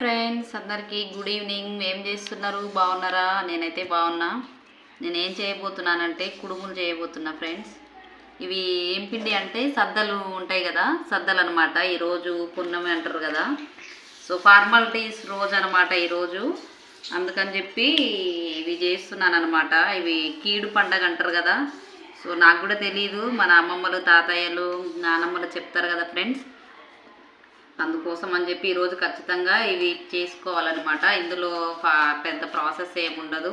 Friends అందరికీ good evening ఏం చేస్తున్నారు? బాగున్నారా? నేనైతే బాగున్నా. నేను ఏం చేయబోతున్నానంటే కుడుములు చేయబోతున్నా ఫ్రెండ్స్ ఇవి ఏం పిండి అంటే సద్దలు ఉంటాయి కదా సద్దలు అనమాట ఈరోజు పున్నమి అంటారు కదా. సో ఫార్మాలిటీస్ రోజు అనమాట ఈరోజు. అందుకని చెప్పి ఇవి చేస్తున్నాను అనమాట ఇవి కీడు పండగ అంటారు కదా. సో నాకు కూడా తెలియదు మన అమ్మమ్మలు తాతయ్యలు నానమ్మలు చెప్తారు కదా ఫ్రెండ్స్ అందుకోసం అని చెప్పి ఈరోజు ఖచ్చితంగా ఇవి చేసుకోవాలన్నమాట. ఇందులో పెద్ద ప్రాసెస్ ఏముండదు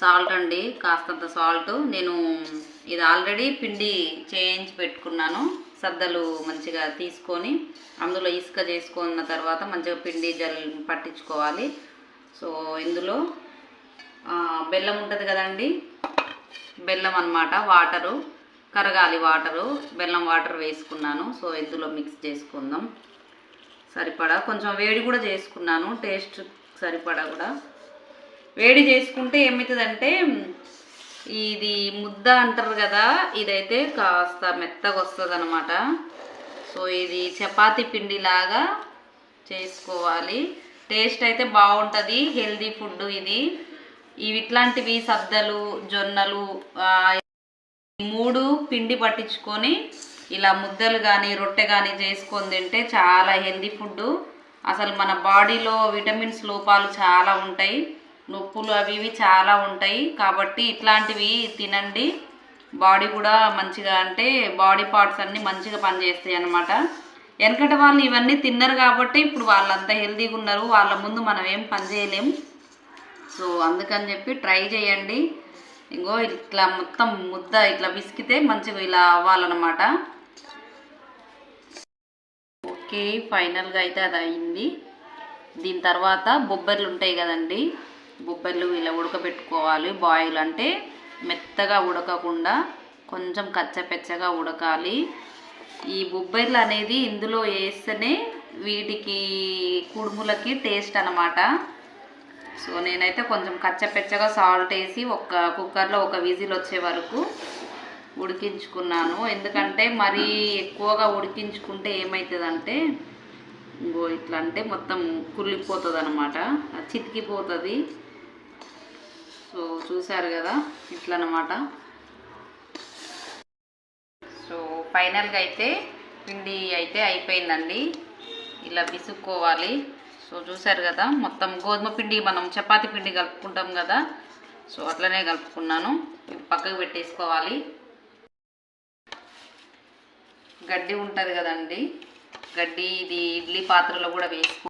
సాల్ట్ అండి కాస్తంత సాల్ట్. నేను ఇది ఆల్రెడీ పిండి చేయించి పెట్టుకున్నాను. సద్దలు మంచిగా తీసుకొని అందులో ఇసుక చేసుకున్న తర్వాత మంచిగా పిండి జల్ పట్టించుకోవాలి. సో ఇందులో బెల్లం ఉంటుంది కదండి? బెల్లం అనమాట వాటరు. కరగాలి వాటరు. బెల్లం వాటర్ వేసుకున్నాను. సో ఇందులో మిక్స్ చేసుకుందాం. సరిపడా. కొంచెం వేడి కూడా చేసుకున్నాను. టేస్ట్ సరిపడా కూడా. వేడి చేసుకుంటే ఏమవుతుందంటే ఇది ముద్ద అంటారు కదా ఇదైతే కాస్త మెత్తగా వస్తుంది అనమాట సో ఇది చపాతీ పిండిలాగా చేసుకోవాలి. టేస్ట్ అయితే బాగుంటుంది. హెల్దీ ఫుడ్ ఇది. ఇవి ఇట్లాంటివి సద్దలు జొన్నలు మూడు పిండి పట్టించుకొని ఇలా ముద్దలు కానీ రొట్టె కానీ చేసుకొని తింటే చాలా హెల్దీ ఫుడ్. అసలు మన బాడీలో విటమిన్స్ లోపాలు చాలా ఉంటాయి. నొప్పులు అవి ఇవి చాలా ఉంటాయి. కాబట్టి ఇట్లాంటివి తినండి. బాడీ కూడా మంచిగా అంటే బాడీ పార్ట్స్ అన్నీ మంచిగా పనిచేస్తాయి అన్నమాట. వెనకటి వాళ్ళు ఇవన్నీ తిన్నారు కాబట్టి ఇప్పుడు వాళ్ళంతా హెల్తీగా ఉన్నారు. వాళ్ళ ముందు మనం ఏం పని చేయలేం. సో అందుకని చెప్పి ట్రై చేయండి. ఇంకో ఇట్లా మొత్తం ముద్ద ఇట్లా విసికితే మంచిగా ఇలా అవ్వాలన్నమాట. ఓకే ఫైనల్గా అయితే అది అయింది. దీని తర్వాత బొబ్బర్లు ఉంటాయి కదండి. బొబ్బర్లు ఇలా ఉడకబెట్టుకోవాలి. బాయిల్ అంటే మెత్తగా ఉడకకుండా కొంచెం కచ్చపెచ్చగా ఉడకాలి. ఈ బొబ్బర్లు అనేది ఇందులో వేస్తేనే వీటికి కుడుములకి టేస్ట్ అన్నమాట. సో నేనైతే కొంచెం కచ్చపెచ్చగా సాల్ట్ వేసి ఒక కుక్కర్లో ఒక విజిల్ వచ్చే వరకు ఉడికించుకున్నాను. ఎందుకంటే మరీ ఎక్కువగా ఉడికించుకుంటే ఏమవుతుందంటే ఇంకో ఇట్లా అంటే మొత్తం కుళ్ళిపోతుంది అనమాట చితికిపోతుంది. సో చూసారు కదా ఇట్లా అనమాట సో ఫైనల్గా అయితే పిండి అయితే అయిపోయిందండి. ఇలా విసుక్కోవాలి. సో చూసారు కదా మొత్తం గోధుమ పిండి మనం చపాతి పిండి కలుపుకుంటాం కదా. సో అట్లనే కలుపుకున్నాను. పక్కకు పెట్టేసుకోవాలి. గడ్డి ఉంటుంది కదండి. గడ్డి ఇది ఇడ్లీ పాత్రలో కూడా వేసుకో